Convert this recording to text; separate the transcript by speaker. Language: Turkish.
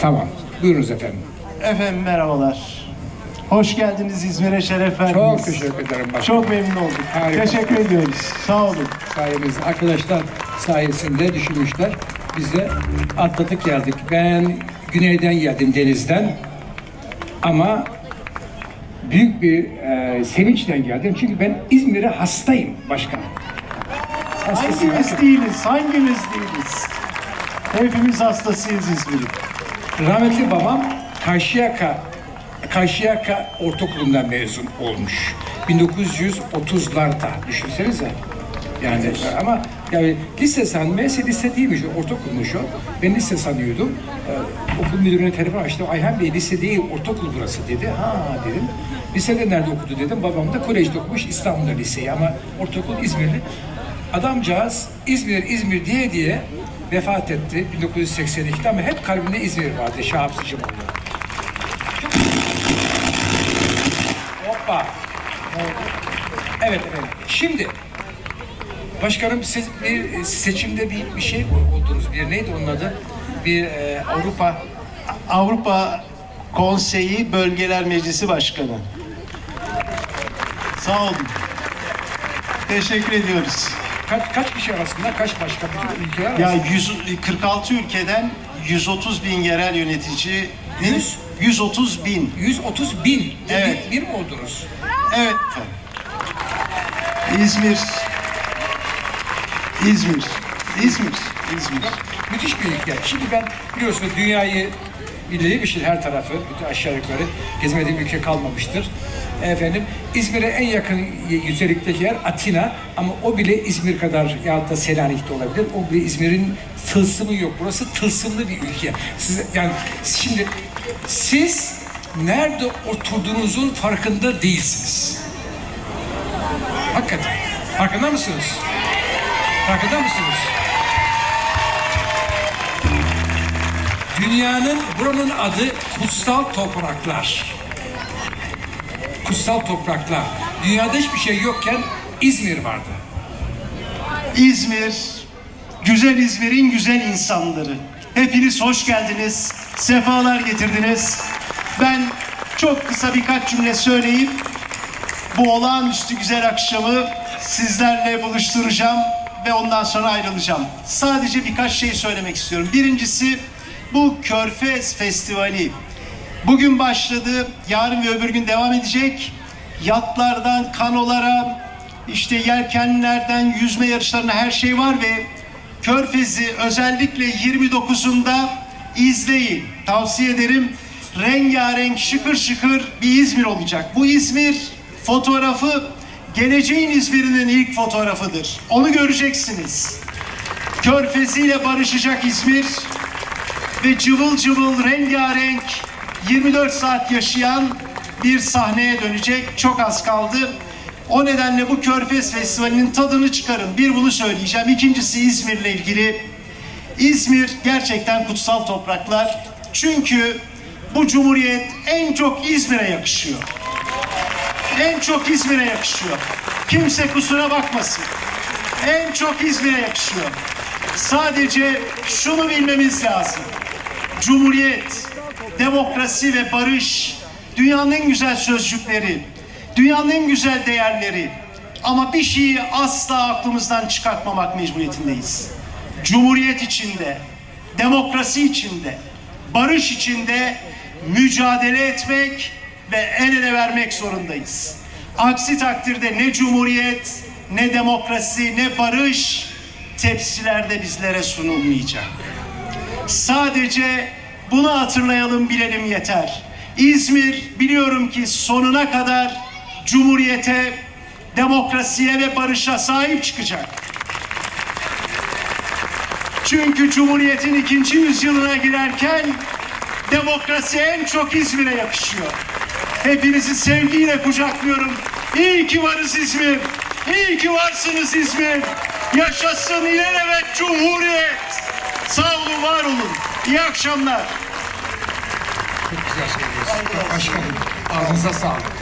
Speaker 1: Tamam. Buyurunuz efendim.
Speaker 2: Efendim merhabalar. Hoş geldiniz İzmir'e şeref verdiniz.
Speaker 1: Çok teşekkür ederim başkanım.
Speaker 2: Çok memnun olduk.
Speaker 1: Harika.
Speaker 2: Teşekkür ediyoruz. Sağ olun.
Speaker 1: sayenizde arkadaşlar sayesinde düşünmüşler. Biz de atladık geldik. Ben güneyden geldim denizden ama büyük bir e, sevinçten geldim. Çünkü ben İzmir'e hastayım başkan. Hastasıyım.
Speaker 2: Hangimiz değiliz? Hangimiz değiliz? Hepimiz hastasıyız İzmir'in.
Speaker 1: Rahmetli babam Karşıyaka Karşıyaka Ortaokulu'ndan mezun olmuş. 1930'larda düşünsenize. Yani ama yani lise san, meğerse lise değilmiş, ortaokulmuş o. Ben lise sanıyordum. Ee, okul müdürüne telefon açtım. Ayhan Bey lise değil, ortaokul burası dedi. Ha dedim. Lisede nerede okudu dedim. Babam da kolejde okumuş İstanbul'da liseyi ama ortaokul İzmirli. Adamcağız İzmir, İzmir diye diye vefat etti 1982'de ama hep kalbinde İzmir vardı Şahap Sıcımoğlu. Hoppa. Evet evet. Şimdi başkanım siz bir seçimde bir, bir şey oldunuz. Bir neydi onun adı? Bir e, Avrupa
Speaker 2: Avrupa Konseyi Bölgeler Meclisi Başkanı. Sağ olun. Teşekkür ediyoruz.
Speaker 1: Kaç, kaç kişi arasında kaç başka bütün ülkeler
Speaker 2: Ya
Speaker 1: arasında?
Speaker 2: 100, 46 ülkeden 130 bin yerel yönetici.
Speaker 1: Yüz?
Speaker 2: 130 bin.
Speaker 1: 130 bin.
Speaker 2: Evet.
Speaker 1: Bir, bir mi oldunuz?
Speaker 2: Evet. İzmir. İzmir. İzmir. İzmir.
Speaker 1: Müthiş bir ülke. Şimdi ben biliyorsunuz dünyayı bildiğim her tarafı, bütün aşağı yukarı gezmediğim ülke kalmamıştır. Efendim İzmir'e en yakın yüzelikteki yer Atina ama o bile İzmir kadar ya da Selanik'te olabilir. O bile İzmir'in tılsımı yok. Burası tılsımlı bir ülke. Siz, yani şimdi siz nerede oturduğunuzun farkında değilsiniz. Hakikaten. Farkında mısınız? Farkında mısınız? Dünyanın buranın adı kutsal topraklar. Kutsal topraklar. Dünyada hiçbir şey yokken İzmir vardı.
Speaker 2: İzmir, güzel İzmir'in güzel insanları. Hepiniz hoş geldiniz, sefalar getirdiniz. Ben çok kısa birkaç cümle söyleyip bu olağanüstü güzel akşamı sizlerle buluşturacağım ve ondan sonra ayrılacağım. Sadece birkaç şey söylemek istiyorum. Birincisi bu Körfez Festivali. Bugün başladı, yarın ve öbür gün devam edecek. Yatlardan kanolara, işte yelkenlerden yüzme yarışlarına her şey var ve Körfez'i özellikle 29'unda izleyin. Tavsiye ederim. Rengarenk, şıkır şıkır bir İzmir olacak. Bu İzmir fotoğrafı geleceğin İzmir'inin ilk fotoğrafıdır. Onu göreceksiniz. Körfezi ile barışacak İzmir ve cıvıl cıvıl rengarenk 24 saat yaşayan bir sahneye dönecek. Çok az kaldı. O nedenle bu Körfez Festivali'nin tadını çıkarın. Bir bunu söyleyeceğim. İkincisi İzmir'le ilgili. İzmir gerçekten kutsal topraklar. Çünkü bu cumhuriyet en çok İzmir'e yakışıyor. En çok İzmir'e yakışıyor. Kimse kusura bakmasın. En çok İzmir'e yakışıyor. Sadece şunu bilmemiz lazım. Cumhuriyet, demokrasi ve barış dünyanın güzel sözcükleri, dünyanın güzel değerleri. Ama bir şeyi asla aklımızdan çıkartmamak mecburiyetindeyiz. Cumhuriyet içinde, demokrasi içinde, barış içinde mücadele etmek ve el ele vermek zorundayız. Aksi takdirde ne cumhuriyet, ne demokrasi, ne barış tepsilerde bizlere sunulmayacak. Sadece bunu hatırlayalım bilelim yeter. İzmir biliyorum ki sonuna kadar cumhuriyete, demokrasiye ve barışa sahip çıkacak. Çünkü Cumhuriyet'in ikinci yüzyılına girerken demokrasi en çok İzmir'e yakışıyor. Hepinizi sevgiyle kucaklıyorum. İyi ki varız İzmir. İyi ki varsınız İzmir. Yaşasın ilelebet Cumhuriyet. Sağ olun, var olun. İyi akşamlar.
Speaker 1: Çok güzel söylüyorsunuz. Başkanım ağzınıza sağlık.